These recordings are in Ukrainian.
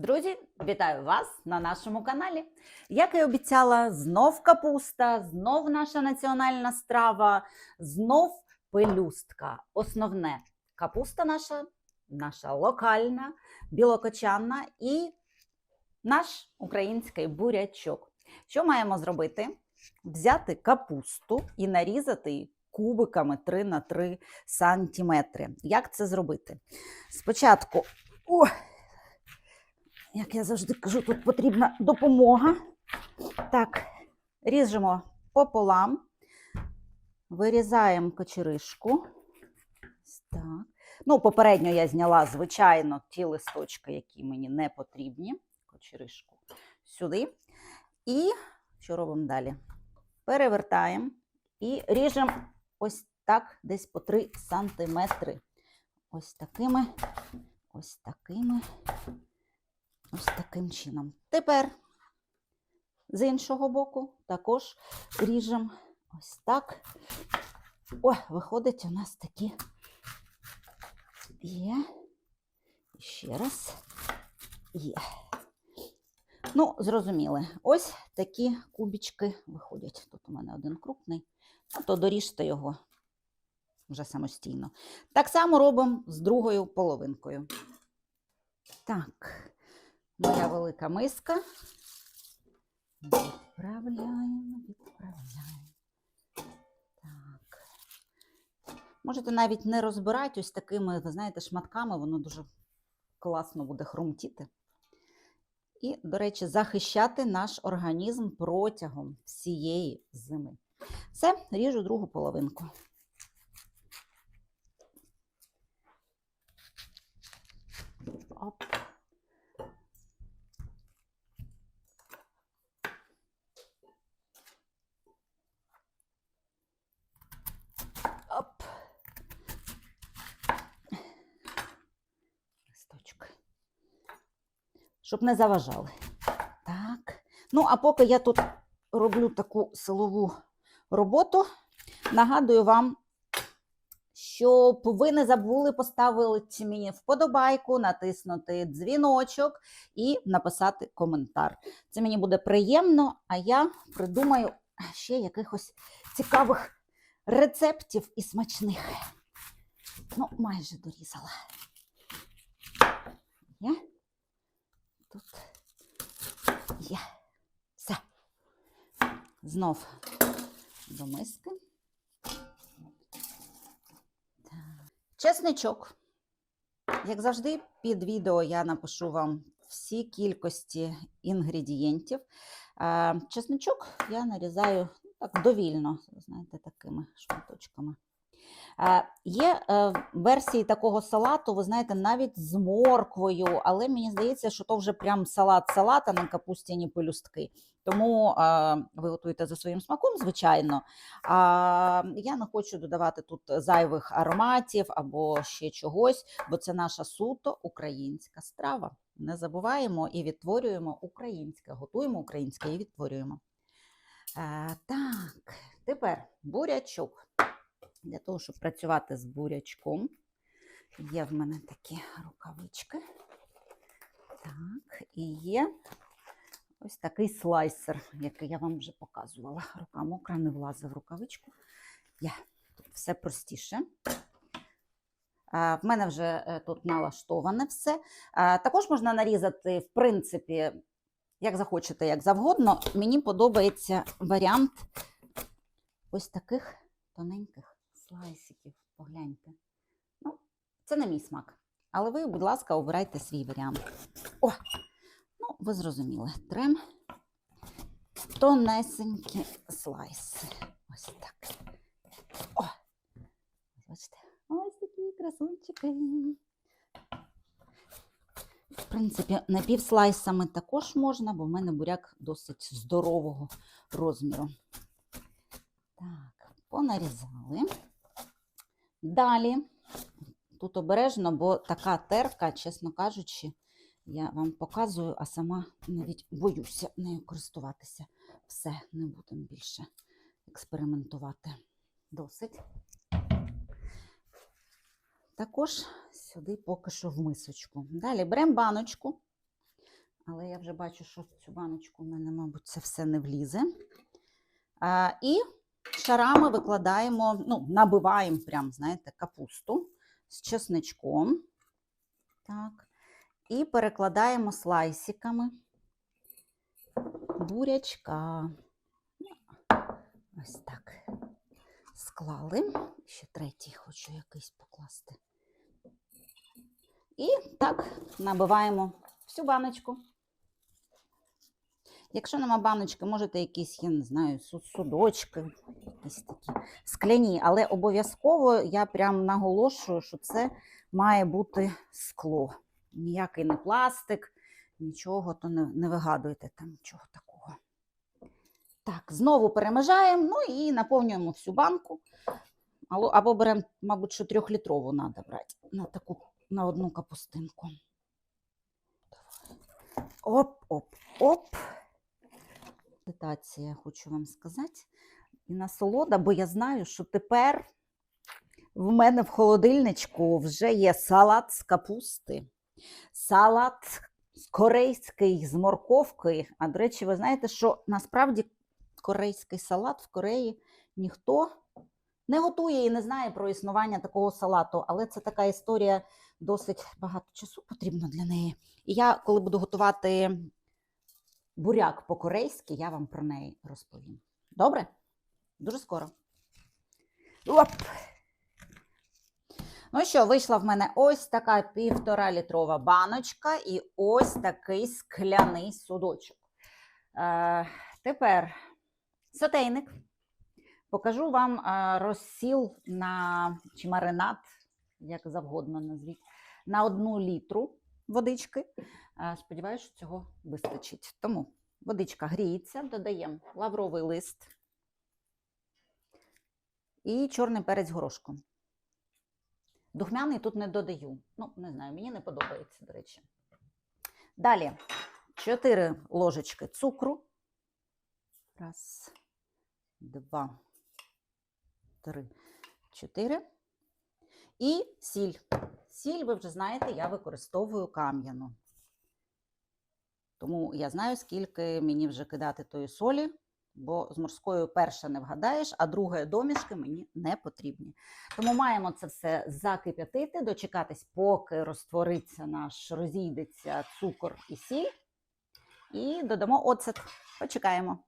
Друзі, вітаю вас на нашому каналі. Як і обіцяла, знов капуста, знов наша національна страва, знов пелюстка. Основне капуста наша, наша локальна, білокочанна і наш український бурячок. Що маємо зробити? Взяти капусту і нарізати її кубиками 3 на 3 сантиметри. Як це зробити? Спочатку. О, як я завжди кажу, тут потрібна допомога. Так, ріжемо пополам, вирізаємо кочеришку. Так. Ну, попередньо я зняла, звичайно, ті листочки, які мені не потрібні. Кочеришку сюди. І що робимо далі? Перевертаємо і ріжемо ось так, десь по 3 сантиметри. Ось такими, ось такими. Ось таким чином. Тепер з іншого боку також ріжемо ось так. О, виходить, у нас такі є. Ще раз є. Ну, зрозуміли. Ось такі кубічки виходять. Тут у мене один крупний, а то доріжте його вже самостійно. Так само робимо з другою половинкою. Так, моя велика миска. Відправляємо, відправляємо. Так. Можете навіть не розбирати ось такими, ви знаєте, шматками, воно дуже класно буде хрумтіти. І, до речі, захищати наш організм протягом всієї зими. Все, ріжу другу половинку. Оп. Листочок. Щоб не заважали. Так. Ну, а поки я тут роблю таку силову роботу, нагадую вам, щоб ви не забули поставити мені вподобайку, натиснути дзвіночок і написати коментар. Це мені буде приємно, а я придумаю ще якихось цікавих рецептів і смачних. Ну, майже дорізала. Є? Тут є. Все. Знов до миски. Чесничок. Як завжди, під відео я напишу вам всі кількості інгредієнтів. Чесничок я нарізаю ну, так довільно, знаєте, такими шматочками. Е, Є е, версії такого салату, ви знаєте, навіть з морквою, але мені здається, що то вже прям салат-салат, а не капустяні пелюстки. Тому е, ви готуєте за своїм смаком, звичайно. А я не хочу додавати тут зайвих ароматів або ще чогось, бо це наша суто українська страва. Не забуваємо і відтворюємо українське, готуємо українське і відтворюємо. Так, тепер бурячок. Для того, щоб працювати з бурячком, є в мене такі рукавички. Так, і є ось такий слайсер, який я вам вже показувала. Рука мокра, не влазить в рукавичку. Є. Все простіше. В мене вже е, тут налаштоване все. Також можна нарізати, в принципі, як захочете, як завгодно. Мені подобається варіант ось таких тоненьких слайсиків. Погляньте. Ну, це не мій смак. Але ви, будь ласка, обирайте свій варіант. О! Ну, ви зрозуміли. Трем тонесенькі слайси. Ось так. О! Бачите, ось такі красунчики. В принципі, напівслайсами також можна, бо в мене буряк досить здорового розміру. Так, понарізали. Далі, тут обережно, бо така терка, чесно кажучи, я вам показую, а сама навіть боюся нею користуватися. Все, не будемо більше експериментувати. Досить. Також сюди поки що в мисочку. Далі беремо баночку, але я вже бачу, що в цю баночку в мене, мабуть, це все не влізе. А, і шарами викладаємо, ну, набиваємо прям, знаєте, капусту з чесничком. Так. І перекладаємо слайсиками бурячка. Ось так. Склали. Ще третій хочу якийсь покласти. І так набиваємо всю баночку. Якщо нема баночки, можете якісь, я не знаю, судочки, якісь такі скляні, але обов'язково я прям наголошую, що це має бути скло. Ніякий не пластик, нічого, то не, не вигадуйте там нічого такого. Так, знову перемежаємо, ну і наповнюємо всю банку. Або, беремо, мабуть, що трьохлітрову треба брати на таку на одну капустинку. Оп, оп, оп. Медитація, хочу вам сказати. І насолода, бо я знаю, що тепер в мене в холодильничку вже є салат з капусти, салат корейський з морковкою. А до речі, ви знаєте, що насправді корейський салат в Кореї ніхто не готує і не знає про існування такого салату, але це така історія досить багато часу потрібно для неї. І я, коли буду готувати буряк по-корейськи, я вам про неї розповім. Добре? Дуже скоро. Оп! Ну що, вийшла в мене ось така півтора літрова баночка і ось такий скляний судочок. Е, тепер сотейник. Покажу вам е, розсіл на чи маринад, як завгодно назвіть, на одну літру водички. Сподіваюся, що цього вистачить. Тому водичка гріється, додаємо лавровий лист і чорний перець горошком. Духмяний тут не додаю. Ну, не знаю, мені не подобається, до речі. Далі 4 ложечки цукру. Раз, два, три, чотири. І сіль. Сіль, ви вже знаєте, я використовую кам'яну. Тому я знаю, скільки мені вже кидати тої солі, бо з морською перше не вгадаєш, а друге домішки мені не потрібні. Тому маємо це все закип'ятити, дочекатись, поки розтвориться наш, розійдеться цукор і сіль. І додамо оцет. Почекаємо.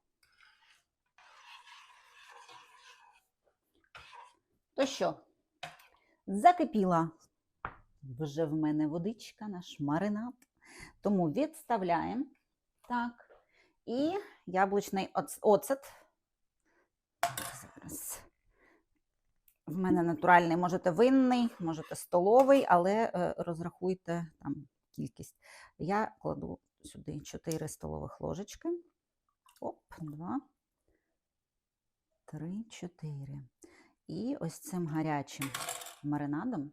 То що, закипіла вже в мене водичка, наш маринад. Тому відставляємо. Так. І яблучний оц- оцет. Зараз. В мене натуральний, можете винний, можете столовий, але е, розрахуйте там кількість. Я кладу сюди 4 столових ложечки. Оп, 2, 3, 4. І ось цим гарячим маринадом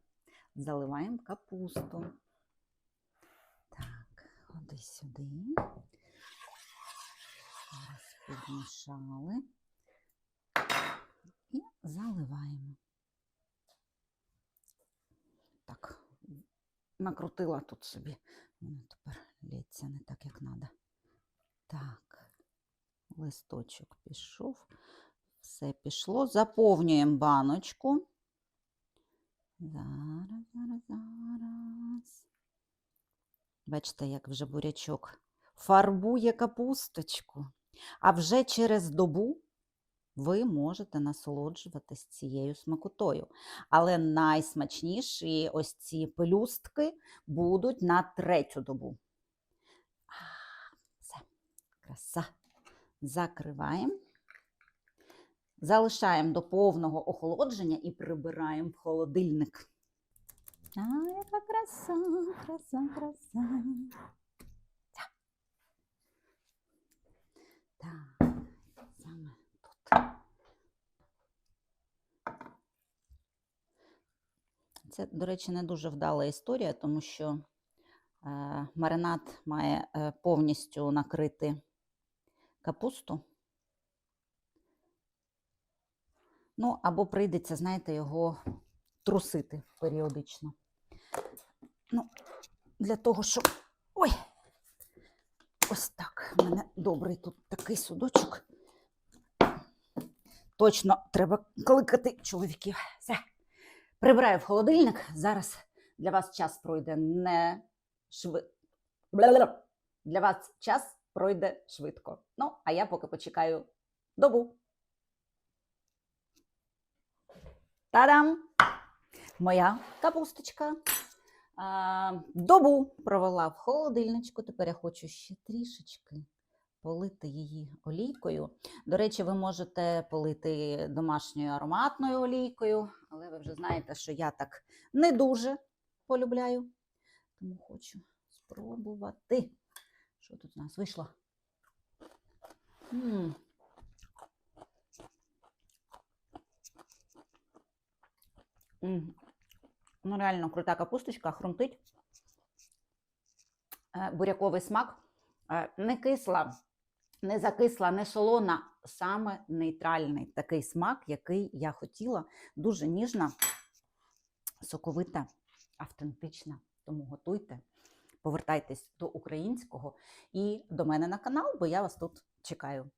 заливаємо капусту. Сюди. Зараз підмішали. І заливаємо. Так, накрутила тут собі. Воно тепер лється не так, як треба. Так, листочок пішов. Все пішло. Заповнюємо баночку. Зараз, зараз, зараз. Бачите, як вже бурячок фарбує капусточку. А вже через добу ви можете насолоджуватись цією смакотою. Але найсмачніші ось ці пелюстки будуть на третю добу. А, Все, краса. Закриваємо. Залишаємо до повного охолодження і прибираємо в холодильник. А, яка краса, краса, краса. Так, саме тут. Це, до речі, не дуже вдала історія, тому що е, маринад має е, повністю накрити капусту. Ну, або прийдеться, знаєте, його трусити періодично. Ну, для того, щоб. Ой! Ось так. У мене добрий тут такий судочок. Точно треба кликати чоловіків. Все. Прибираю в холодильник. Зараз для вас час пройде не швидко. Для вас час пройде швидко. Ну, а я поки почекаю добу. Та-дам! Моя капусточка. А, добу провела в холодильничку. Тепер я хочу ще трішечки полити її олійкою. До речі, ви можете полити домашньою ароматною олійкою, але ви вже знаєте, що я так не дуже полюбляю. Тому хочу спробувати. Що тут у нас вийшло? м М. Ну, реально крута капусточка, хрумтить. Е, Буряковий смак. Е, Не кисла, не закисла, не солона. Саме нейтральний такий смак, який я хотіла. Дуже ніжна, соковита, автентична. Тому готуйте, повертайтесь до українського і до мене на канал, бо я вас тут чекаю.